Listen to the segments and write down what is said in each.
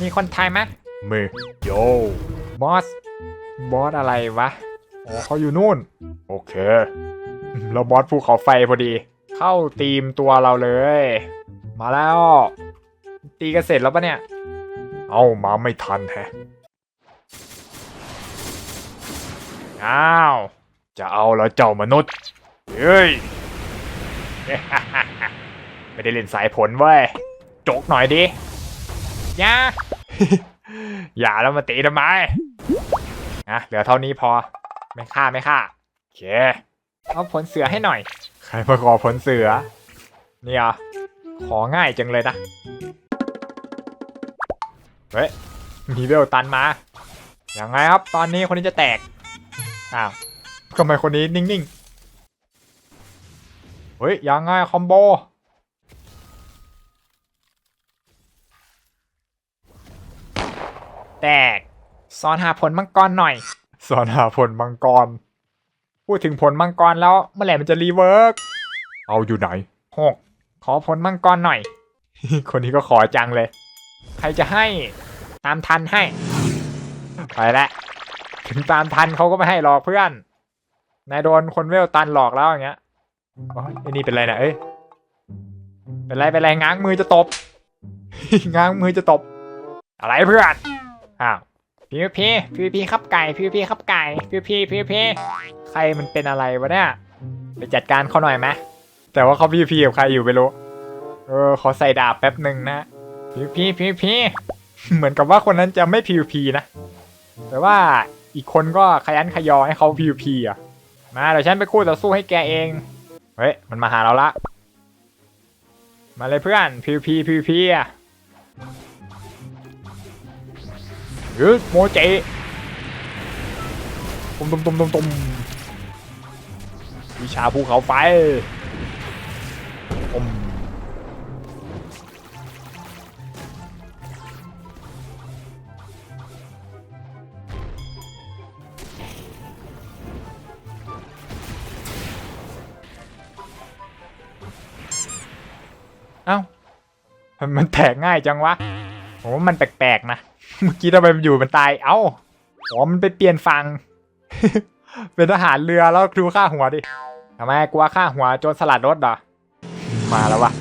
มีคนไทยไหมมีโยบอส บอสอะไรวะอ๋อเขาอยู่นู่น โอเค เราบอสภูเขาไฟพอดี เข้าตีมตัวเราเลย มาแล้ว ตีกันเสร็จแล้วปะเนี่ย เอามาไม่ทันแฮะ อ้าว จะเอาแล้วเจ้ามนุษย์ เฮ้ย ไม่ได้เล่นสายผลเว้ยโจกหน่อยดิ อย่า อย่าแล้วมาตีทำไมอะเหลือเท่านี้พอ ไม่ฆ่าไม่ฆ่าโอเคเอาผลเสือให้หน่อย ใครมาขอผลเสือเนี่ยของ่ายจังเลยนะ เฮ้ย มีเวลตันมา อย่างไงครับ ตอนนี้คนนี้จะแตก อ้าวทำไมคนนี้นิ่งๆ เฮ้ย ยังไงคอมโบ แตกซ้อนหาผลมังกรหน่อย สอนหาผลมังกร พูดถึงผลมังกรแล้วเมื่อไหร่มันจะรีเวิร์กเอาอยู่ไหนหกขอผลมังกรหน่อย คนนี้ก็ขอจังเลย ใครจะให้ตามทันให้ ไปละ ถึงตามทันเขาก็ไม่ให้หรอกเพื่อน นายโดนคนเวลตันหลอกแล้วอย่างเงี้ยโอ้ยไอ้นี่เป็นไรนะเอ้ย เป็นไรเป็นไรง้างมือจะตบ ง้างมือจะตบ อะไรเพื่อน อ้าวพีพีพีพีครับไก่พีพีครับไก่พีพีพีพีใครมันเป็นอะไรวะเนี่ยไปจัดการเขาหน่อยไหมแต่ว่าเขาพีพีกับใครอยู่ไม่รู้เออขอใส่ดาบแป๊บหนึ่งนะพีพีพีพีเหมือนกับว่าคนนั้นจะไม่พีพีนะแต่ว่าอีกคนก็ขยันขยอให้เขาพีพีอะมาเดี๋ยวฉันไปคู่ต่อสู้ให้แกเองเฮ้ยมันมาหาเราละมาเลยเพื่อนพีพีพีพีอะ ยืดโมจิตุมตุมตุมตุมตุมวิชาภูเขาไฟอมเอ้ามันมันแตกง่ายจังวะโอ้มันแปลกๆนะ เมื่อกี้ทำไมมันอยู่มันตาย เอ้าอ๋อมันไปเปลี่ยนฝั่งเป็นทหารเรือแล้วดูค่าหัวดิทำไมกลัวค่าหัวโจรสลัดรถเหรอ มาแล้ววะ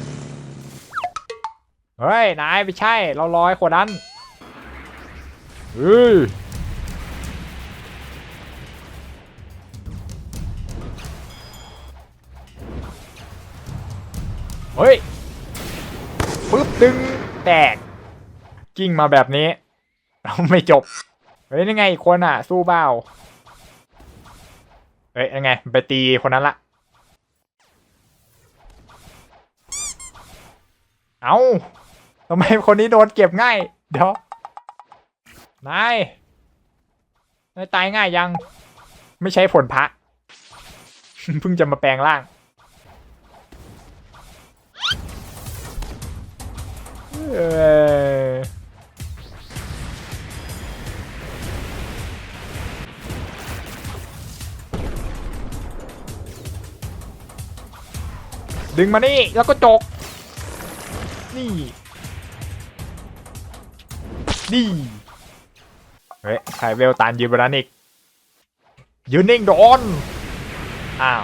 เฮ้ย นายไม่ใช่ เรารอยคนนั้นเฮ้ยเฮ้ยปึ๊บดึงแตกกิ้งมาแบบนี้ เราไม่จบ เฮ้ยยังไงอีกคนอะ สู้เบ้าเฮ้ยยังไง ไปตีคนนั้นละ เอาทำไมคนนี้โดนเก็บง่าย เดี๋ยว นาย นายตายง่ายยัง ไม่ใช่ผลพระ เพิ่งจะมาแปลงร่างเออ ดึงมานี่แล้วก็จก นี่นี่เฮ้ยใครเวลตานยืนบนนั้นอีกยืนนิ่งโดนอ้าว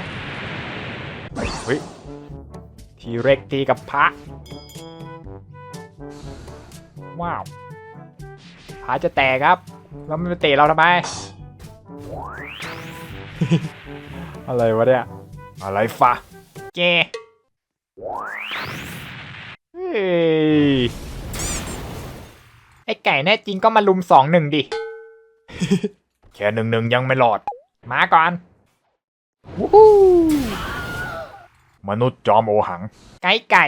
เฮ้ยทีเร็กตีกับพระว้าวพระจะแตกครับ แล้วมันไปเตะเราทำไม อะไรวะเนี่ย อะไรฟะเจ เฮ้ยไอ้ไก่แน่จริงก็มาลุมสองหนึ่งดิ แค่หนึ่งหนึ่งยังไม่รอด มาก่อนวู้ฮู้มนุษย์จอมโอหัง ไก่ไก่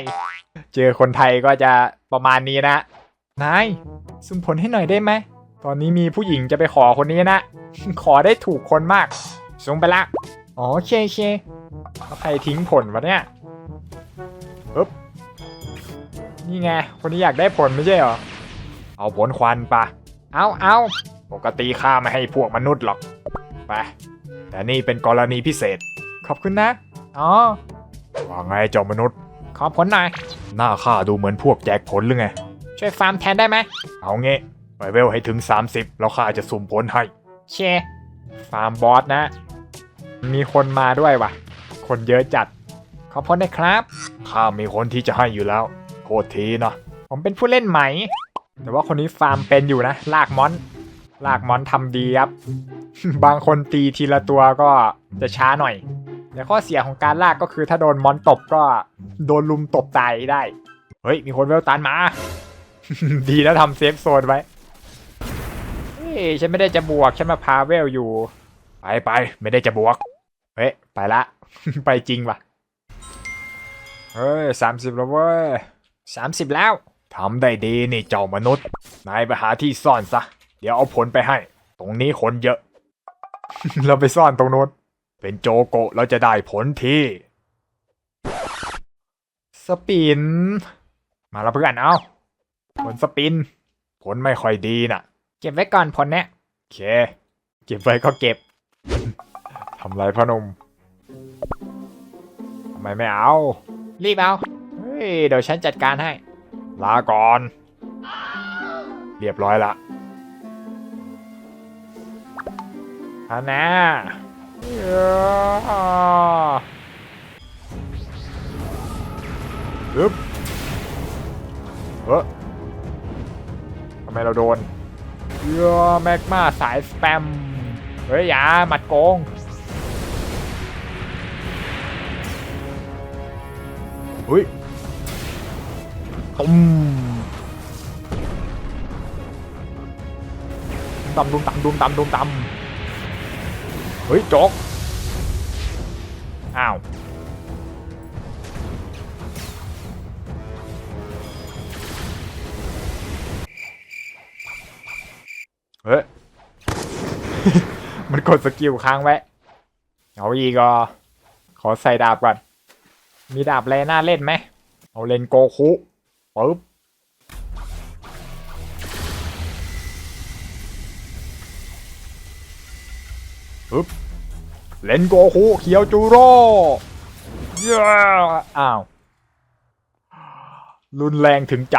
เจอคนไทยก็จะประมาณนี้นะ นายสุ่มผลให้หน่อยได้ไหม ตอนนี้มีผู้หญิงจะไปขอคนนี้นะ ขอได้ถูกคนมากส่งไปละ อ๋อโอเคโอเคแล้วใครทิ้งผลวะเนี่ย ปึ๊บนี่ไง คนนี้อยากได้ผลไม่ใช่เหรอ เอาผลควันปะเอาเอาปกติข้าไม่ให้พวกมนุษย์หรอก ไป แต่นี่เป็นกรณีพิเศษ ขอบคุณนะ อ๋อ ว่าไงเจ้ามนุษย์ ขอผลหน่อย หน้าข้าดูเหมือนพวกแจกผลหรือไง ช่วยฟาร์มแทนได้ไหม เอาเงี้ไปเวลให้ถึง 30 แล้วข้าจะสุ่มผลให้ เชฟาร์มบอสนะ มีคนมาด้วยว่ะคนเยอะจัดข อพ้นได้ครับข้ามีคนที่จะให้อยู่แล้วโทษทีนะผมเป็นผู้เล่นใหม่ แต่ว่าคนนี้ฟาร์มเป็นอยู่นะ ลากมอน ลากมอนทำดีครับ บางคนตีทีละตัวก็จะช้าหน่อย แต่ข้อเสียของการลากก็คือถ้าโดนมอนตบก็โดนลุมตบตายได้ เฮ้ย มีคนเวลตันมา ดีนะทำเซฟโซนไว้ เฮ้ย ฉันไม่ได้จะบวก ฉันมาพาเวลอยู่ ไปไปไม่ได้จะบวก เฮ้ย ไปละ ไปจริงว่ะ เฮ้ยสามสิบแล้วเว้ยสามสิบแล้วทำได้ดีนี่เจ้ามนุษย์ นายไปหาที่ซ่อนซะ เดี๋ยวเอาผลไปให้ ตรงนี้คนเยอะ เราไปซ่อนตรงนู้นเป็นโจโกะเราจะได้ผลที่ สปิน มาแล้วเพื่อนเอาผลสปิน ผลไม่ค่อยดีน่ะ เก็บไว้ก่อนผลเนี้ยโอเค เก็บไว้ก็เก็บทำไรพ่อหนุ่มทำไมไม่เอา รีบเอา เฮ้ย เดี๋ยวฉันจัดการให้ ลาก่อน เรียบร้อยละอานะเอ้ออึ๊บเออทำไมเราโดนเอ้อแมกมาสายสแปม เฮ้ยอย่าหมัดโกง เฮ้ยตุ้มตำดุมตำดุมตำดุมตำเฮ้ยโจกอ้าวเฮ้ย มันกดสกิลค้างไว้ เอาอีกอะขอใส่ดาบก่อน มีดาบอะไรน่าเล่นไหม เอาเลนโกคุปึ๊บปึ๊บเลนโกคุเคียวจูโร่เย้อ้าว รุนแรงถึงใจ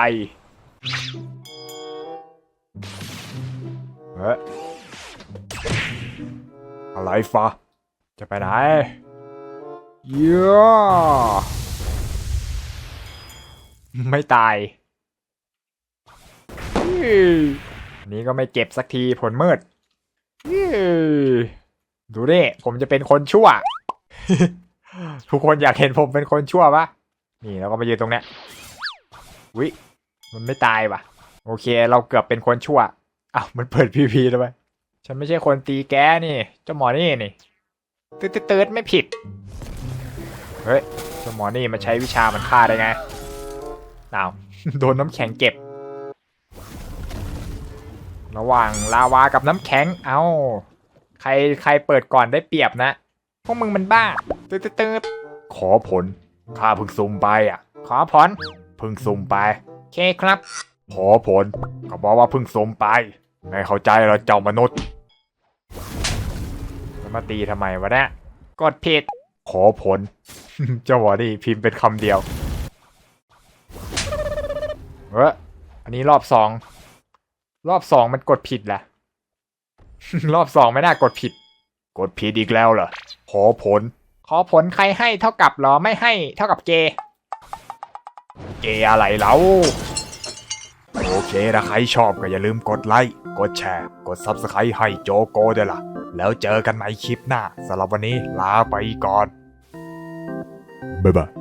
เฮ้ยอะไรฟะจะไปไหน เย้ไม่ตายอี้อันนี้ก็ไม่เจ็บสักทีผลมืดอี้ดูดิ ผมจะเป็นคนชั่ว ทุกคนอยากเห็นผมเป็นคนชั่วปะนี่แล้วก็มายืนตรงเนี้ยวิมันไม่ตายว่ะ โอเค เราเกือบเป็นคนชั่วอ้าวมันเปิดพีพีแล้วไหมฉันไม่ใช่คนตีแกนี่ เจ้าหมอนี่นี่ตืดตืดๆๆไม่ผิด เฮ้ยเจ้าหมอนี่มาใช้วิชามันฆ่าได้ไงอ้าวโดนน้ำแข็งเก็บ ระหว่างลาวากับน้ำแข็ง เอ้า ใครใครเปิดก่อนได้เปรียบนะ พวกมึงมันบ้าตืดตืดขอผลข้าพิ่งซุ่มไปอะ ขอผ่อนเพิ่งซุ่มไปเคครับ ขอผลก็บอกว่าพิ่งซุ่มไป ไม่เข้าใจเรอเจ้ามนุษย์มาตีทำไมวะเนี่ยกดผิด ขอผล เจ้าหมอนี่พิมพ์เป็นคำเดียวเฮ้ยอันนี้รอบสอง รอบสองมันกดผิดแหละ รอบสองไม่น่ากดผิด กดผิดอีกแล้วเหรอ ขอผล ขอผลใครให้เท่ากับเหรอไม่ให้เท่ากับเกย์เกอะไรแล้ว โอเคถ้าใครชอบก็อย่าลืมกดไลค์ กดแชร์ กด Subscribe ให้โจโก้ด้วยล่ะ แล้วเจอกันใหม่คลิปหน้าสำหรับวันนี้ลาไปก่อน บ๊ายบาย